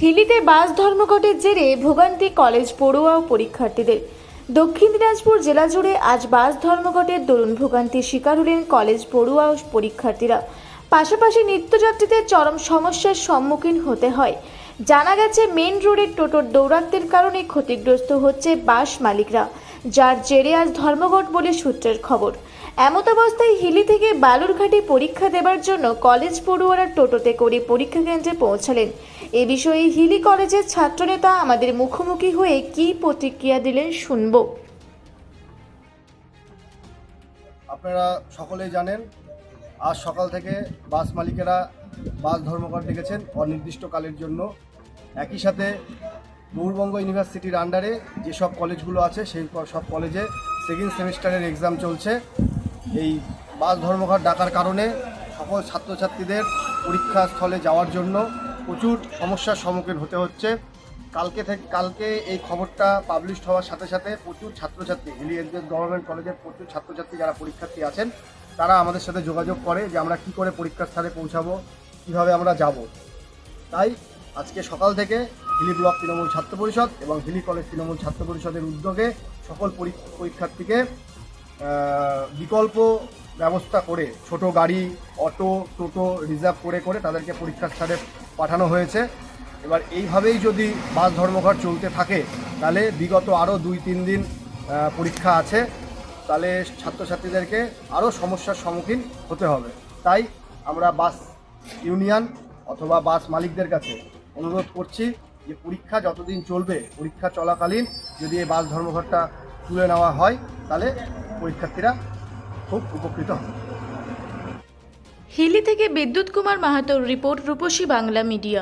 হিলিতে বাস ধর্মঘটের জেরে ভোগান্তি কলেজ পড়ুয়া ও পরীক্ষার্থীদের। দক্ষিণ দিনাজপুর জেলা জুড়ে আজ বাস ধর্মঘটের দরুন ভোগান্তির শিকার হলেন কলেজ পড়ুয়া ও পরীক্ষার্থীরা। পাশাপাশি নিত্যযাত্রীদের চরম সমস্যার সম্মুখীন হতে হয়। জানা গেছে মেন রোডের টোটোর দৌরাত্মের কারণে ক্ষতিগ্রস্ত হচ্ছে বাস মালিকরা, যার জেরে আজ ধর্মঘট বলে সূত্রের খবর। এমত অবস্থায় হিলি থেকে বালুরঘাটে পরীক্ষা দেবার জন্য কলেজ পড়ুয়ারা টোটোতে করে পরীক্ষা কেন্দ্রে পৌঁছালেন। এ বিষয়ে হিলি কলেজের ছাত্রনেতা আমাদের মুখোমুখি হয়ে কী প্রতিক্রিয়া দিলেন শুনব। আপনারা সকলেই জানেন, আজ সকাল থেকে বাস মালিকেরা বাস ধর্মঘট ডেকেছেন অনির্দিষ্টকালের জন্য। একই সাথে গৌরবঙ্গ ইউনিভার্সিটির আন্ডারে যেসব কলেজগুলো আছে, সেই সব কলেজে সেকেন্ড সেমিস্টারের এক্সাম চলছে। এই বাস ধর্মঘট ডাকার কারণে সকল ছাত্রছাত্রীদের পরীক্ষাস্থলে যাওয়ার জন্য প্রচুর সমস্যার সম্মুখীন হতে হচ্ছে। কালকে থেকে কালকে এই খবরটা পাবলিশ হওয়ার সাথে সাথে প্রচুর ছাত্রছাত্রী হিলি এডুকেট গভর্নমেন্ট কলেজের প্রচুর ছাত্রছাত্রী যারা পরীক্ষার্থী আছেন, তারা আমাদের সাথে যোগাযোগ করে যে আমরা কি করে পরীক্ষার স্থানে পৌঁছাবো, কীভাবে আমরা যাব। তাই আজকে সকাল থেকে হিলি ব্লক তৃণমূল ছাত্র পরিষদ এবং হিলি কলেজ তৃণমূল ছাত্র পরিষদের উদ্যোগে সকল পরী- পরীক্ষার্থীকে বিকল্প ব্যবস্থা করে ছোট গাড়ি, অটো, টোটো রিজার্ভ করে করে তাদেরকে পরীক্ষার স্থানে পাঠানো হয়েছে। এবার এইভাবেই যদি বাস ধর্মঘট চলতে থাকে, তাহলে বিগত আরও দুই, তিন দিন পরীক্ষা আছে। তাহলে ছাত্রছাত্রীদেরকে আরও সমস্যার সম্মুখীন হতে হবে। তাই আমরা বাস ইউনিয়ন অথবা বাস মালিকদের কাছে অনুরোধ করছি যে পরীক্ষা যতদিন চলবে, পরীক্ষা চলাকালীন যদি এই বাস ধর্মঘটটা তুলে নেওয়া হয়, তাহলে পরীক্ষার্থীরা খুব উপকৃত হবে। হিলি থেকে বিদ্যুৎ কুমার মাহাতোর রিপোর্ট রূপসী বাংলা মিডিয়া।